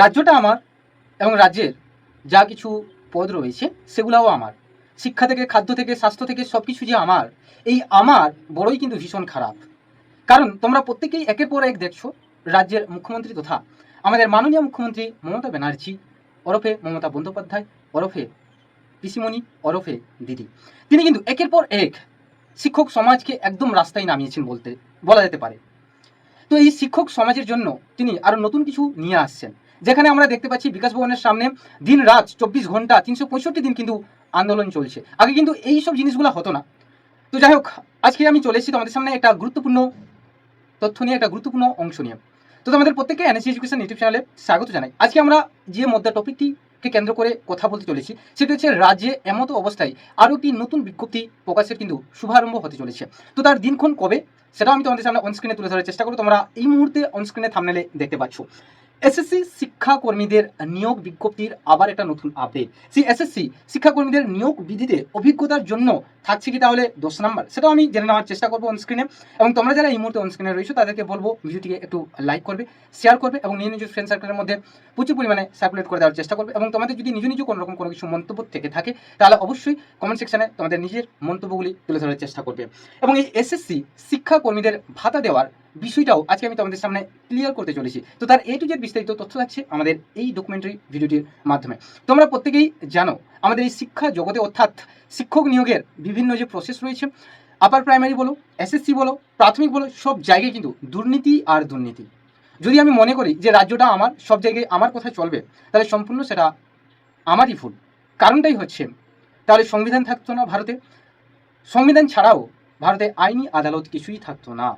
রাজ্যটা আমার এবং রাজ্যের যা কিছু পদ রয়েছে সেগুলোও আমার। শিক্ষা থেকে, খাদ্য থেকে, স্বাস্থ্য থেকে সব কিছু যে আমার, এই আমার বড়ই কিন্তু ভীষণ খারাপ। কারণ তোমরা প্রত্যেকেই একের পর এক দেখছ রাজ্যের মুখ্যমন্ত্রী তথা আমাদের মাননীয় মুখ্যমন্ত্রী মমতা ব্যানার্জি, ওরফে মমতা বন্দ্যোপাধ্যায়, ওরফে পিসিমণি, ওরফে দিদি। তিনি কিন্তু একের পর এক শিক্ষক সমাজকে একদম রাস্তায় নামিয়েছেন বলতে, বলা যেতে পারে। তো এই শিক্ষক সমাজের জন্য তিনি আরও নতুন কিছু নিয়ে আসছেন। যেখানে আমরা দেখতে পাচ্ছি বিকাশ ভবনের সামনে দিন রাত চব্বিশ ঘণ্টা তিনশো পঁয়ষট্টি দিন কিন্তু আন্দোলন চলছে। আগে কিন্তু এই সব জিনিসগুলো হতো না। তো যাই হোক, আজকে আমি চলে এসেছি তোমাদের সামনে একটা গুরুত্বপূর্ণ তথ্য নিয়ে, একটা গুরুত্বপূর্ণ অংশ নিয়ে। তো তোমাদের প্রত্যেককে এনএসি এডুকেশন ইউটিউব চ্যানেলে স্বাগত জানাই। আজকে আমরা যে মধ্যে টপিকটিকে কেন্দ্র করে কথা বলতে চলেছি, সেটা হচ্ছে রাজ্যে এমতো অবস্থায় আরও একটি নতুন বিজ্ঞপ্তি প্রকাশের কিন্তু শুভারম্ভ হতে চলেছে। তো তার দিনক্ষণ কবে, সেটাও আমি তোমাদের সামনে অনস্ক্রিনে তুলে ধরার চেষ্টা করব। তোমরা এই মুহূর্তে অনস্ক্রিনে থামনেলে দেখতে পাচ্ছ। এসএসসি শিক্ষাকর্মীদের নিয়োগ বিজ্ঞপ্তির আবার একটা নতুন আপডেট সেই এসএসসি শিক্ষাকর্মীদের নিয়োগ বিধিতে অভিজ্ঞতার জন্য থাকছে কি তাহলে দশ নাম্বার? সেটাও আমি জেনে নেওয়ার চেষ্টা করব অনস্ক্রিনে এবং তোমরা যারা এই মুহূর্তে অনস্ক্রিনে রয়েছো, তাদেরকে বলব ভিডিওটিকে একটু লাইক করবে শেয়ার করবে এবং নিজ নিজ ফ্রেন্ড সার্কেলের মধ্যে প্রচুর পরিমাণে সার্কুলেট করে দেওয়ার চেষ্টা করবে। এবং তোমাদের যদি নিজ নিজ কোনো রকম কোনো কিছু মন্তব্য থেকে থাকে, তাহলে অবশ্যই কমেন্ট সেকশনে তোমাদের নিজের মন্তব্যগুলি তুলে ধরার চেষ্টা করবে। এবং এই এসএসসি শিক্ষাকর্মীদের ভাতা দেওয়ার বিষয়টাও আজকে আমি তোমাদের সামনে ক্লিয়ার করতে চলেছি। তো তার এ টু জেড বিস্তারিত তথ্য থাকছে আমাদের এই ডকুমেন্টারি ভিডিওটির মাধ্যমে। তোমরা প্রত্যেকেই জানো, আমাদের এই শিক্ষা জগতে অর্থাৎ শিক্ষক নিয়োগের বিভিন্ন যে প্রসেস রয়েছে আপার প্রাইমারি বলো এসএসসি বলো, প্রাথমিক বলো, সব জায়গায় কিন্তু দুর্নীতি আর দুর্নীতি। যদি আমি মনে করি যে রাজ্যটা আমার, সব জায়গায় আমার কথা চলবে, তাহলে সম্পূর্ণ সেটা আমারই ভুল। কারণটাই হচ্ছে, তাহলে সংবিধান থাকতো না ভারতে। সংবিধান ছাড়াও ভারতে আইনি আদালত কিছুই থাকতো না।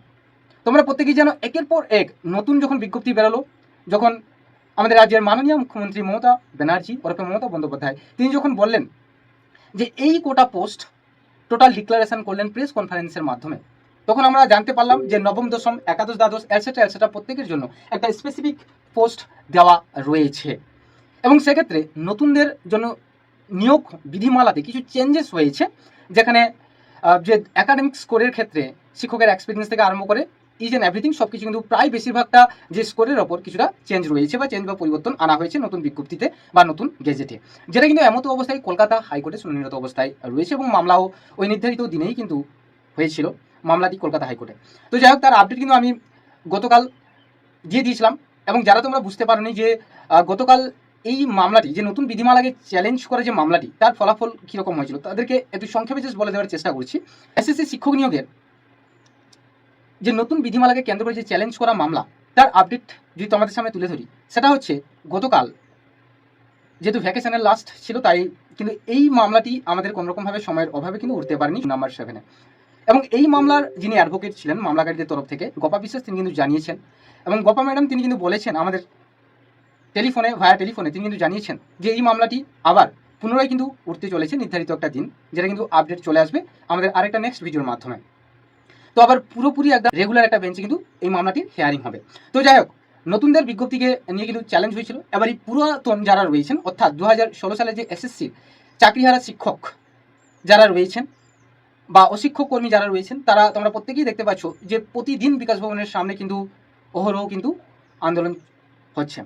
তোমরা প্রত্যেকেই জানো, একের পর এক নতুন যখন বিজ্ঞপ্তি বেরোলো, যখন আমাদের রাজ্যের মাননীয় মুখ্যমন্ত্রী মমতা ব্যানার্জি, ওরফে মমতা বন্দ্যোপাধ্যায়, তিনি যখন বললেন যে এই কোটা পোস্ট টোটাল ডিক্লারেশন করলেন প্রেস কনফারেন্সের মাধ্যমে, তখন আমরা জানতে পারলাম যে নবম, দশম, একাদশ, দ্বাদশ এলসেটা এলসেটা প্রত্যেকের জন্য একটা স্পেসিফিক পোস্ট দেওয়া রয়েছে। এবং সেক্ষেত্রে নতুনদের জন্য নিয়োগ বিধিমালাতে কিছু চেঞ্জেস হয়েছে, যেখানে যে একাডেমিক স্কোরের ক্ষেত্রে শিক্ষকের এক্সপিরিয়েন্স থেকে আরম্ভ করে ইজ অ্যান্ড এভরিথিং সব কিছু কিন্তু প্রায় বেশিরভাগটা যে স্কোরের ওপর কিছুটা চেঞ্জ রয়েছে বা চেঞ্জ বা পরিবর্তন আনা হয়েছে নতুন বিজ্ঞপ্তিতে বা নতুন গেজেটে যেটা কিন্তু এমতো অবস্থায় কলকাতা হাইকোর্টে শুনানিরত অবস্থায় রয়েছে এবং মামলাও ওই নির্ধারিত দিনেই কিন্তু হয়েছিল, মামলাটি কলকাতা হাইকোর্টে তো যাই হোক, তার আপডেট কিন্তু আমি গতকাল দিয়ে দিয়েছিলাম এবং যারা তোমরা বুঝতে পারোনি যে গতকাল এই মামলাটি, যে নতুন বিধিমালাকে চ্যালেঞ্জ করে যে মামলাটি, তার ফলাফল কীরকম হয়েছিল, তাদেরকে একটু সংক্ষেপে জাস্ট বলে দেওয়ার চেষ্টা করছি। এসএসসি শিক্ষক নিয়োগের যে নতুন বিধিমালাকে কেন্দ্র করে যে চ্যালেঞ্জ করা মামলা, তার আপডেট যদি তোমাদের সামনে তুলে ধরি, সেটা হচ্ছে গতকাল যেহেতু ভ্যাকেশনের লাস্ট ছিল, তাই কিন্তু এই মামলাটি আমাদের কোনোরকমভাবে সময়ের অভাবে কিন্তু উঠতে পারেনি নাম্বার সেভেনে এবং এই মামলার যিনি অ্যাডভোকেট ছিলেন, মামলাকারীদের তরফ থেকে, গোপা বিশ্বাস তিনি কিন্তু জানিয়েছেন। এবং গোপা ম্যাডাম তিনি কিন্তু বলেছেন, আমাদের টেলিফোনে ভায়া টেলিফোনে তিনি কিন্তু জানিয়েছেন যে এই মামলাটি আবার পুনরায় কিন্তু উঠতে চলেছে নির্ধারিত একটা দিন, যেটা কিন্তু আপডেট চলে আসবে আমাদের আরেকটা নেক্সট ভিডিওর মাধ্যমে। তো আবার পুরোপুরি একদম রেগুলার একটা বেঞ্চে কিন্তু এই মামলাটির হেয়ারিং হবে। তো যাই হোক, নতুনদের বিজ্ঞপ্তিকে নিয়ে কিন্তু চ্যালেঞ্জ হয়েছিল। এবার এই পুরাতন যারা রয়েছেন, অর্থাৎ দু হাজার ষোলো সালে যে এসএসসির চাকরিহারা শিক্ষক যারা রয়েছেন বা অশিক্ষক কর্মী যারা রয়েছেন, তারা তোমরা প্রত্যেকেই দেখতে পাচ্ছ যে প্রতিদিন বিকাশ ভবনের সামনে কিন্তু অহরহ কিন্তু আন্দোলন হচ্ছে।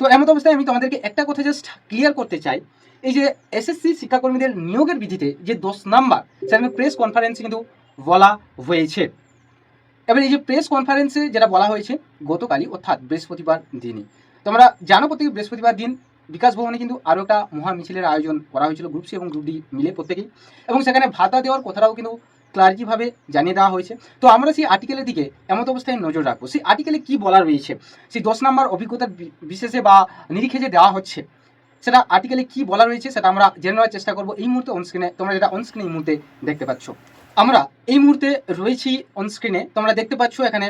তো এমন অবস্থায় আমি তোমাদেরকে একটা কথা জাস্ট ক্লিয়ার করতে চাই। এই যে এসএসসি শিক্ষাকর্মীদের নিয়োগের বিধিতে যে দশ নাম্বার সেখানে প্রেস কনফারেন্সে কিন্তু বলা হয়েছে। এবার এই যে প্রেস কনফারেন্সে যেটা বলা হয়েছে, গতকালই, অর্থাৎ বৃহস্পতিবার দিনই। তোমরা জানো প্রত্যেক, বৃহস্পতিবার দিন বিকাশ ভবনে কিন্তু আরও একটা মহা মিছিলের আয়োজন করা হয়েছিল গ্রুপ সি এবং গ্রুপ ডি মিলে প্রত্যেকেই। এবং সেখানে ভাতা দেওয়ার কথাটাও কিন্তু ক্লারিটিভাবে জানিয়ে দেওয়া হয়েছে। তো আমরা সেই আর্টিকেলের দিকে এমত অবস্থায় নজর রাখব। সেই আর্টিকেলে কি বলা রয়েছে? সেই দশ নম্বর অভিজ্ঞতার বিশেষে বা নিরিখে যে দেওয়া হচ্ছে, সেটা আর্টিকেলে কি বলা রয়েছে, সেটা আমরা জেনে নেওয়ার চেষ্টা করব। এই মুহূর্তে অনস্ক্রিনে তোমরা যেটা অনস্ক্রিনে এই মুহূর্তে দেখতে পাচ্ছ। আমরা এই মুহূর্তে রয়েছি অন স্ক্রিনে তোমরা দেখতে পাচ্ছ এখানে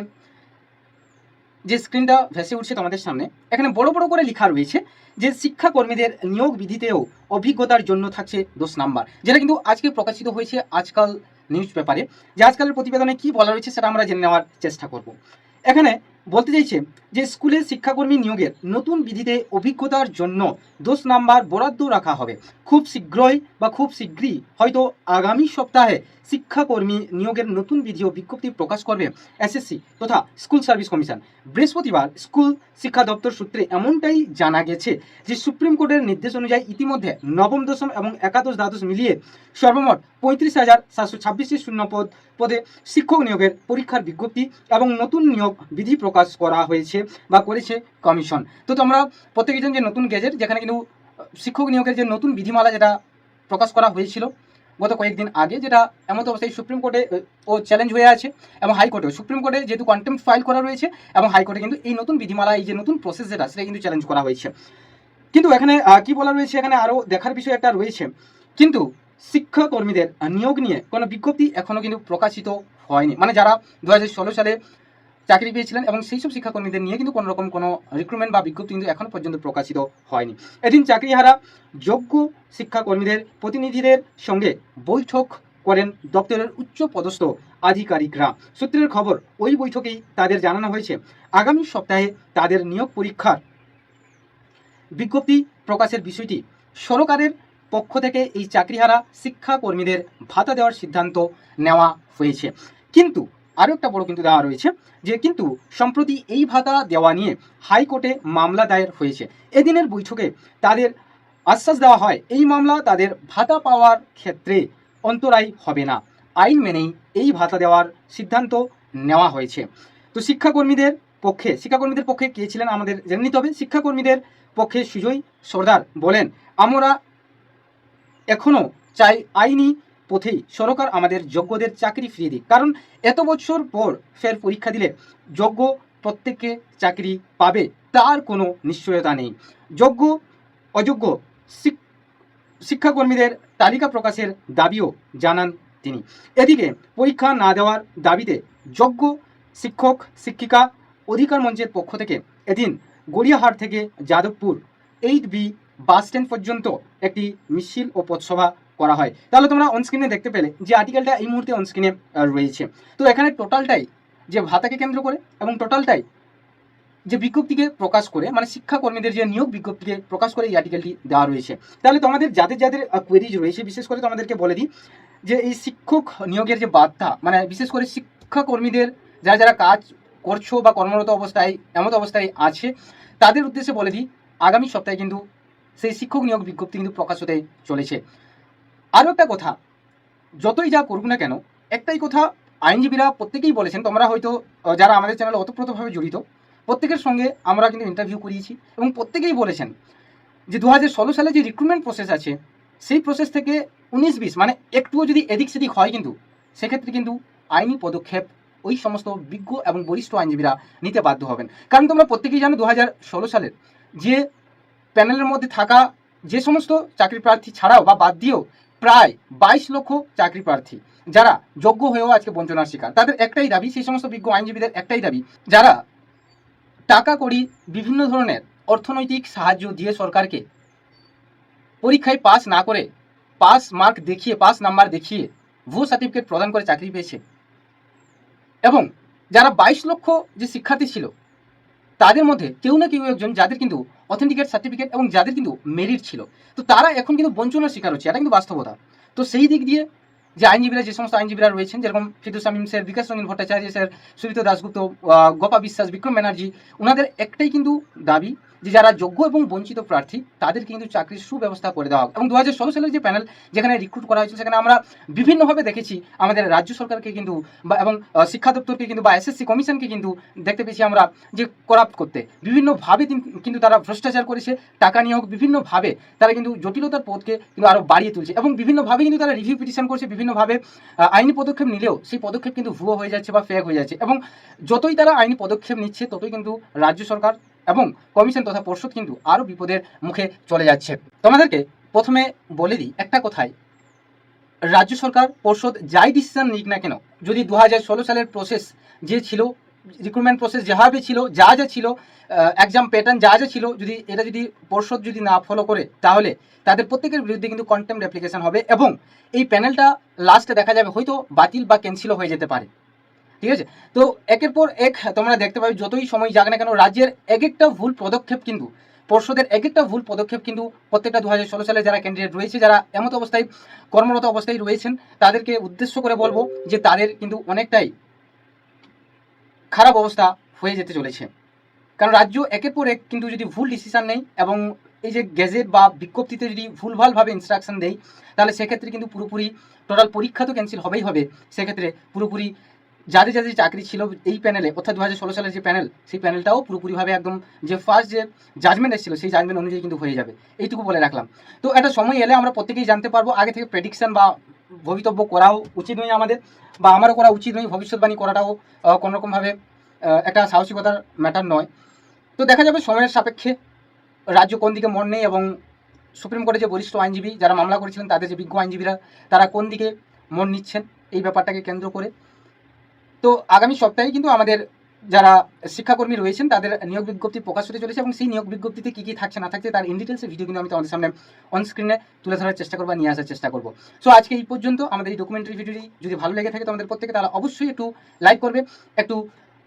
যে স্ক্রিনটা ভেসে উঠছে তোমাদের সামনে, এখানে বড় বড় করে লেখা রয়েছে যে শিক্ষাকর্মীদের নিয়োগ বিধিতেও অভিজ্ঞতার জন্য থাকছে দোষ নাম্বার, যেটা কিন্তু আজকে প্রকাশিত হয়েছে আজকাল নিউজ পেপারে যে আজকালের প্রতিবেদনে কি বলা রয়েছে সেটা আমরা জেনে নেওয়ার চেষ্টা করব। এখানে বলতে চাইছে যে স্কুলে শিক্ষাকর্মী নিয়োগের নতুন বিধিতে অভিজ্ঞতার জন্য দোষ নাম্বার বরাদ্দ রাখা হবে। খুব শীঘ্রই বা খুব শীঘ্রই হয়তো আগামী সপ্তাহে শিক্ষাকর্মী নিয়োগের নতুন বিধি ও বিজ্ঞপ্তি প্রকাশ করবে এসএসসি তথা স্কুল সার্ভিস কমিশন। বৃহস্পতিবার স্কুল শিক্ষা দপ্তর সূত্রে এমনটাই জানা গেছে যে সুপ্রিম কোর্টের নির্দেশ অনুযায়ী ইতিমধ্যে নবম, দশম এবং একাদশ, দ্বাদশ মিলিয়ে সর্বমোট পঁয়ত্রিশ হাজার সাতশো ছাব্বিশটি শূন্য পদ পদে শিক্ষক নিয়োগের পরীক্ষার বিজ্ঞপ্তি এবং নতুন নিয়োগ বিধি প্রকাশ করা হয়েছে বা করেছে কমিশন। তো তোমরা প্রত্যেকে যে নতুন গেজেট, যেখানে কিন্তু শিক্ষক নিয়োগের যে নতুন বিধিমালা যেটা প্রকাশ করা হয়েছিল গত কয়েকদিন আগে, যেটা এমত অবস্থায় সুপ্রিম কোর্টে ও চ্যালেঞ্জ হয়ে আছে এবং হাইকোর্টেও সুপ্রিম কোর্টে যেহেতু কন্টেম্প ফাইল করা রয়েছে এবং হাইকোর্টে কিন্তু এই নতুন বিধিমালা, এই যে নতুন প্রসেস যেটা, সেটা কিন্তু চ্যালেঞ্জ করা হয়েছে। কিন্তু এখানে কি বলা রয়েছে? এখানে আরও দেখার বিষয় একটা রয়েছে। কিন্তু শিক্ষাকর্মীদের নিয়োগ নিয়ে কোনো বিজ্ঞপ্তি এখনও কিন্তু প্রকাশিত হয়নি। মানে যারা দু হাজার ষোলো সালে চাকরি পেয়েছিলেন এবং সেই সব শিক্ষাকর্মীদের নিয়ে কিন্তু কোনো রকম কোনো রিক্রুটমেন্ট বা বিজ্ঞপ্তি কিন্তু এখনও পর্যন্ত প্রকাশিত হয়নি। এদিন চাকরিহারা যোগ্য শিক্ষাকর্মীদের প্রতিনিধিদের সঙ্গে বৈঠক করেন দপ্তরের উচ্চ পদস্থ আধিকারিকরা। সূত্রের খবর, ওই বৈঠকেই তাদের জানানো হয়েছে, আগামী সপ্তাহে তাদের নিয়োগ পরীক্ষার বিজ্ঞপ্তি প্রকাশের বিষয়টি। সরকারের পক্ষ থেকে এই চাকরিহারা শিক্ষাকর্মীদের ভাতা দেওয়ার সিদ্ধান্ত নেওয়া হয়েছে। কিন্তু আরও একটা বড় কিন্তু দেওয়া রয়েছে যে কিন্তু সম্প্রতি এই ভাতা দেওয়া নিয়ে হাইকোর্টে মামলা দায়ের হয়েছে। এদিনের বৈঠকে তাদের আশ্বাস দেওয়া হয়, এই মামলা তাদের ভাতা পাওয়ার ক্ষেত্রে অন্তরায় হবে না। আইন মেনেই এই ভাতা দেওয়ার সিদ্ধান্ত নেওয়া হয়েছে। তো শিক্ষাকর্মীদের পক্ষে শিক্ষাকর্মীদের পক্ষে কে ছিলেন আমাদের জেনে নিতে হবে। শিক্ষাকর্মীদের পক্ষে সুজয় সর্দার বলেন, আমরা এখনও চাই আইনি পথেই সরকার আমাদের যোগ্যদের চাকরি ফিরিয়ে দিক। কারণ এত বছর পর ফের পরীক্ষা দিলে যোগ্য প্রত্যেককে চাকরি পাবে, তার কোনো নিশ্চয়তা নেই। যোগ্য, অযোগ্য শিক- শিক্ষাকর্মীদের তালিকা প্রকাশের দাবিও জানান তিনি। এদিকে পরীক্ষা না দেওয়ার দাবিতে যোগ্য শিক্ষক, শিক্ষিকা অধিকার মঞ্চের পক্ষ থেকে এদিন গড়িয়াহাট থেকে Jadavpur eight B bus stand পর্যন্ত একটি মিছিল ও পথসভা করা হয়। তাহলে তোমরা অনস্ক্রিনে দেখতে পেলে যে আর্টিকেলটা এই মুহূর্তে অনস্ক্রিনে রয়েছে। তো এখানে টোটালটাই যে ভাতাকে কেন্দ্র করে এবং টোটালটাই যে বিজ্ঞপ্তিকে প্রকাশ করে মানে শিক্ষাকর্মীদের যে নিয়োগ বিজ্ঞপ্তিকে প্রকাশ করে এই আর্টিকেলটি দেওয়া রয়েছে। তাহলে তোমাদের যাদের যাদের কোয়েরিজ রয়েছে, বিশেষ করে তোমাদেরকে বলে দিই যে এই শিক্ষক নিয়োগের যে বার্তা মানে বিশেষ করে শিক্ষাকর্মীদের যারা যারা কাজ করছ বা কর্মরত অবস্থায় এমন অবস্থায় আছে, তাদের উদ্দেশ্যে বলে দিই, আগামী সপ্তাহে কিন্তু সেই শিক্ষক নিয়োগ বিজ্ঞপ্তি কিন্তু প্রকাশ হতে চলেছে। আরও একটা কথা, যতই যা করুক না কেন, একটাই কথা, আইনজীবীরা প্রত্যেকেই বলেছেন, তোমরা হয়তো যারা আমাদের চ্যানেলে ওতপ্রোতভাবে জড়িত, প্রত্যেকের সঙ্গে আমরা কিন্তু ইন্টারভিউ করিয়েছি এবং প্রত্যেকেই বলেছেন যে দু হাজার ষোলো সালে যে রিক্রুটমেন্ট প্রসেস আছে, সেই প্রসেস থেকে উনিশ বিশ মানে একটুও যদি এদিক সেদিক হয় কিন্তু, সেক্ষেত্রে কিন্তু আইনি পদক্ষেপ ওই সমস্ত বিজ্ঞ এবং বরিষ্ঠ আইনজীবীরা নিতে বাধ্য হবেন। কারণ তোমরা প্রত্যেকেই জানো দু হাজার সালের যে প্যানেলের মধ্যে থাকা যে সমস্ত চাকরি প্রার্থী ছাড়াও বা বাদ দিয়েও প্রায় বাইশ লক্ষ চাকরি প্রার্থী যারা যোগ্য হয়েও আজকে বঞ্চনার শিকার। তাদের একটাই দাবি, সেই সমস্ত বিজ্ঞ আইনজীবীদের একটাই দাবি, যারা টাকা করি বিভিন্ন ধরনের অর্থনৈতিক সাহায্য দিয়ে সরকারকে পরীক্ষায় পাস না করে পাস মার্ক দেখিয়ে পাস নাম্বার দেখিয়ে ভুয়ো সার্টিফিকেট প্রদান করে চাকরি পেয়েছে। এবং যারা বাইশ লক্ষ যে শিক্ষার্থী ছিল, তাদের মধ্যে কেউ না কেউ একজন যাদের কিন্তু অথেন্টিকেট সার্টিফিকেট এবং যাদের কিন্তু মেরিট ছিল। তো তারা এখন কিন্তু বঞ্চনার শিকার হচ্ছে, এটা কিন্তু বাস্তবতা। তো সেই দিক দিয়ে যে আইনজীবীরা, যে সমস্ত আইনজীবীরা রয়েছেন, যেরকম ফিদু স্যার, বিকাশ রঞ্জন ভট্টাচার্য স্যার সুরিত দাসগুপ্ত গোপা বিশ্বাস, বিক্রম ব্যানার্জি ওনাদের একটাই কিন্তু দাবি যে যারা যোগ্য এবং বঞ্চিত প্রার্থী তাদের কিন্তু চাকরির সুব্যবস্থা করে দেওয়া হোক এবং দু হাজার ষোলো সালের যে প্যানেল, যেখানে রিক্রুট করা হয়েছিল, সেখানে আমরা বিভিন্নভাবে দেখেছি আমাদের রাজ্য সরকারকে কিন্তু বা এবং শিক্ষা দপ্তরকে কিন্তু বা এসএসসি কমিশনকে কিন্তু দেখতে পেয়েছি আমরা যে করাপ্ট করতে। বিভিন্নভাবে কিন্তু তারা ভ্রষ্টাচার করেছে, টাকা নিয়ে হোক, বিভিন্নভাবে তারা কিন্তু জটিলতার পথকে কিন্তু আরও বাড়িয়ে তুলছে। এবং বিভিন্নভাবে কিন্তু তারা রিভিউ পিটিশন করছে, বিভিন্নভাবে আইনি পদক্ষেপ নিলেও সেই পদক্ষেপ কিন্তু ভুয়ো হয়ে যাচ্ছে বা ফেক হয়ে যাচ্ছে। এবং যতই তারা আইনি পদক্ষেপ নিচ্ছে, ততই কিন্তু রাজ্য সরকার এবং কমিশন তথা পর্ষদ কিন্তু আরও বিপদের মুখে চলে যাচ্ছে। তোমাদেরকে প্রথমে বলে দিই একটা কথাই। রাজ্য সরকার, পর্ষদ যাই ডিসিশন নিক না কেন, যদি দু হাজার ষোলো সালের প্রসেস যে ছিল রিক্রুটমেন্ট প্রসেস যেভাবে ছিল, যা যা ছিল এক্সাম প্যাটার্ন যা যা ছিল, যদি এটা যদি পর্ষদ যদি না ফলো করে, তাহলে তাদের প্রত্যেকের বিরুদ্ধে কিন্তু কন্টেম্প অ্যাপ্লিকেশন হবে এবং এই প্যানেলটা লাস্টে দেখা যাবে হয়তো বাতিল বা ক্যান্সেলও হয়ে যেতে পারে। ঠিক আছে? তো একের পর এক তোমরা দেখতে পাবে, যতই সময় যাক না কেন, রাজ্যের এক একটা ভুল পদক্ষেপ কিন্তু, পর্ষদের এক একটা ভুল পদক্ষেপ কিন্তু প্রত্যেকটা দু হাজার ষোলো সালে যারা ক্যান্ডিডেট রয়েছে, যারা এমত অবস্থায়, কর্মরত অবস্থায় রয়েছেন, তাদেরকে উদ্দেশ্য করে বলব যে তাদের কিন্তু অনেকটাই খারাপ অবস্থা হয়ে যেতে চলেছে। কারণ রাজ্য একের পর এক কিন্তু যদি ভুল ডিসিশন নেই এবং এই যে গেজেট বা বিজ্ঞপ্তিতে যদি ভুলভালভাবে ইনস্ট্রাকশন দেয়, তাহলে সেক্ষেত্রে কিন্তু পুরোপুরি টোটাল পরীক্ষা তো ক্যান্সেল হবেই হবে। সেক্ষেত্রে পুরোপুরি যাদের যাদের চাকরি ছিল এই প্যানেলে অর্থাৎ দু হাজার ষোলো সালের যে প্যানেল সেই প্যানেলটাও পুরোপুরিভাবে একদম যে ফার্স্ট যে জাজমেন্ট এসেছিল, সেই জাজমেন্ট অনুযায়ী কিন্তু হয়ে যাবে। এইটুকু বলে রাখলাম। তো একটা সময় এলে আমরা প্রত্যেকেই জানতে পারব, আগে থেকে প্রেডিকশন বা ভবিতব্য করাও উচিত নয় আমাদের, বা আমারও করা উচিত নয়, ভবিষ্যৎবাণী করাটাও কোনোরকমভাবে একটা সাহসিকতার ম্যাটার নয়। তো দেখা যাবে সময়ের সাপেক্ষে, রাজ্য কোন দিকে মন নেই এবং সুপ্রিম কোর্টে যে বরিষ্ঠ আইনজীবী যারা মামলা করেছিলেন, তাদের যে বিজ্ঞ আইনজীবীরা, তারা কোন দিকে মন নিচ্ছেন, এই ব্যাপারটাকে কেন্দ্র করে। তো আগামী সপ্তাহে কিন্তু আমাদের যারা শিক্ষাকর্মী রয়েছেন, তাদের নিয়োগ বিজ্ঞপ্তি প্রকাশ হতে চলেছে এবং সেই নিয়োগ বিজ্ঞপ্তিতে কী কী থাকছে না থাকছে তার ইন ডিটেলসের ভিডিও কিন্তু আমি তোমাদের সামনে অন স্ক্রিনে তুলে ধরার চেষ্টা করব নিয়ে আসার চেষ্টা করব। সো আজকে এই পর্যন্ত আমাদের এই ডকুমেন্টারি ভিডিওটি যদি ভালো লেগে থাকে তোমাদের প্রত্যেকে, তাহলে অবশ্যই একটু লাইক করবে, একটু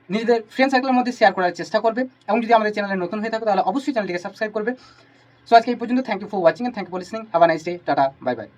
নিজেদের ফ্রেন্ড সার্কেলের মধ্যে শেয়ার করার চেষ্টা করবে এবং যদি আমাদের চ্যানেলে নতুন হয়ে থাকে, তাহলে অবশ্যই চ্যানেলটিকে সাবস্ক্রাইব করবে। সো আজকে এই পর্যন্ত thank you for watching and thank you for listening have nice day tata bye bye